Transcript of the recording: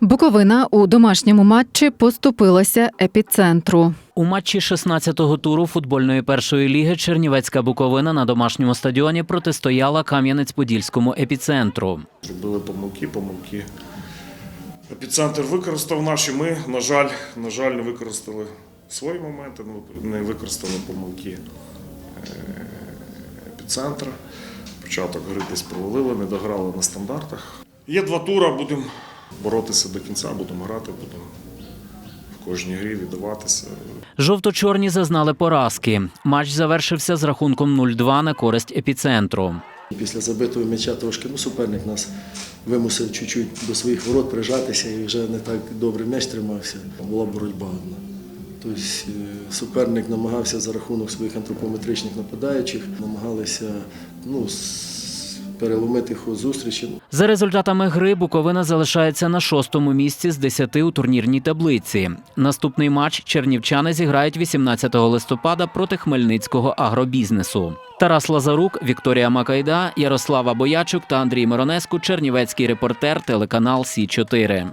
Буковина у домашньому матчі поступилася епіцентру. У матчі 16-го туру футбольної першої ліги Чернівецька Буковина на домашньому стадіоні протистояла Кам'янець-Подільському епіцентру. Зробили помилки, помилки. Епіцентр використав наші. Ми, на жаль, на жаль, не використали свої моменти, ну, не використали помилки е, епіцентра. Початок гри десь провалили, не дограли на стандартах. Є два тури, будемо боротися до кінця, будемо грати, будемо в кожній грі віддаватися. Жовто-чорні зазнали поразки. Матч завершився з рахунком 0-2 на користь епіцентру. Після забитого м'яча трошки ну, суперник нас вимусив чуть-чуть до своїх ворот прижатися і вже не так добре м'яч тримався. Була боротьба одна. Тобто е, суперник намагався за рахунок своїх антропометричних нападаючих, намагалися ну, переломити ход зустрічі. За результатами гри Буковина залишається на шостому місці з 10 у турнірній таблиці. Наступний матч чернівчани зіграють 18 листопада проти хмельницького агробізнесу. Тарас Лазарук, Вікторія Макайда, Ярослава Боячук та Андрій Миронеску. Чернівецький репортер, телеканал Сі 4